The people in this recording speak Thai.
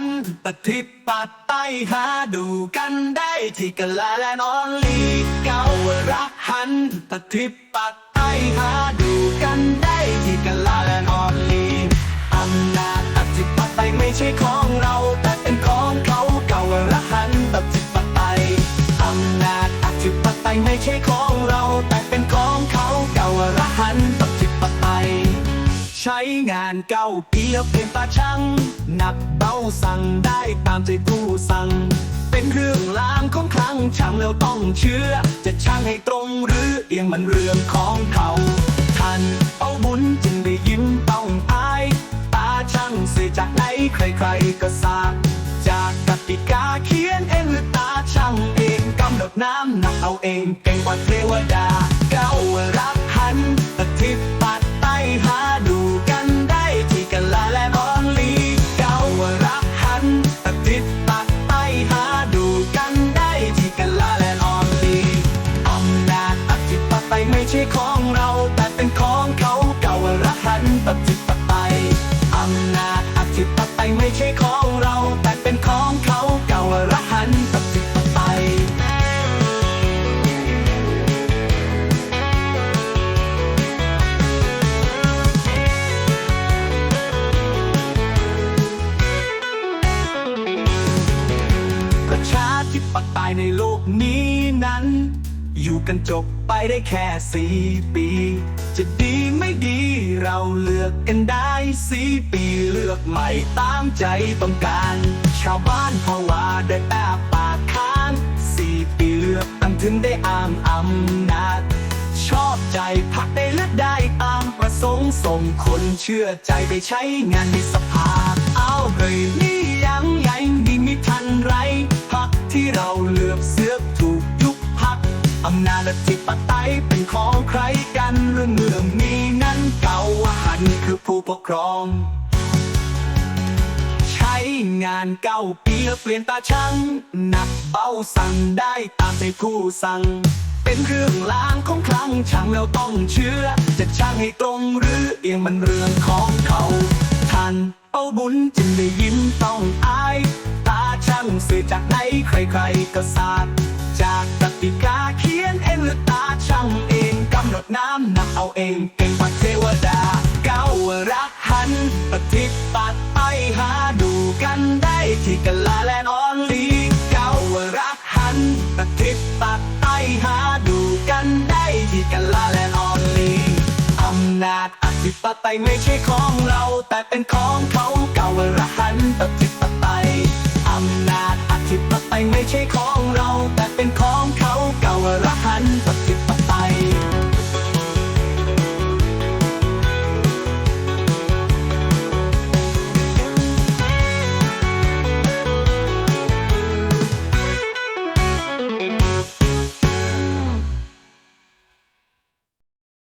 ธิปัตไตหาดูกันได้ที่กะลาและนอนลีเก้ารักหันปฏิปัตไตหาดูกันได้ที่กะลาและนอนลีอำนาจอธิปไตยไม่ใช่ของเราแต่เป็นของเขาเก้ารักหันปฏิปัตไตอำนาจอธิปไตยไม่ใช่ของเรา ใช้งานเก้าเปียบเป็นตาช่างหนักเบาสั่งได้ตามใจผู้สั่ง เป็นเรื่องลางของครั้งช่างแล้วต้องเชื่อ จะช่างให้ตรงหรือเอียงมันเรื่องของเขาท่านเอาบุญจึงได้ยิ้มต้องอาย ตาช่างสื่อจากไหนใครๆก็ทราบจากกติกาเขียนเองหรือตาช่างเองกำหนดน้ำหนักเอาเองเก่งกว่าเทวดา ช่ของเราแต่เป็นของเขาเก้ารักหันปฏิปไตยอำนาจอธิปไตยไม่ใช่ของเราแต่เป็นของเขาเก้ารักหันปฏิปไตยประชาธิปไตยในโลกนี้นั้น อยู่กันจบไปได้แค่สี่ปี จะดีไม่ดีเราเลือกกันได้สี่ปีเลือกใหม่ตามใจต้องการ ชาวบ้านภาวาได้แอบปากค้างสี่ปีเลือกตั้งถึงได้อามอำนาจ ชอบใจพักได้เลือกได้ตามประสงค์ส่งคนเชื่อใจไปใช้งานในสภา อำนาจอธิปไตยเป็นของใครกันเรื่องเมืองนี้นั้นเก่าหันคือผู้ปกครอง ใช้งานเก้าปีแล้วเปลี่ยนตาช่างหนักเบาสั่งได้ตามใจผู้สั่ง เป็นเรื่องลางของครั้งช่างแล้วต้องเชื่อ จะช่างให้ตรงหรือเอียงมันเรื่องของเขาท่านเอาบุญจึงได้ยิ้มต้องอาย ตาช่างสื่อจากไหนใครๆก็ทราบจากกติกา ตาช่างเองกำหนดน้ำหนักเอาเองเก่งกว่าเทวดาเก้ารักหันปฏิปัตไตยหาดูกันได้ที่กะลาแลนออนลีเก้ารักหันปฏิปัตไตยหาดูกันได้ที่กะลาแลนออนลีอำนาจอธิปไตยไม่ใช่ของเรา แต่เป็นของเขา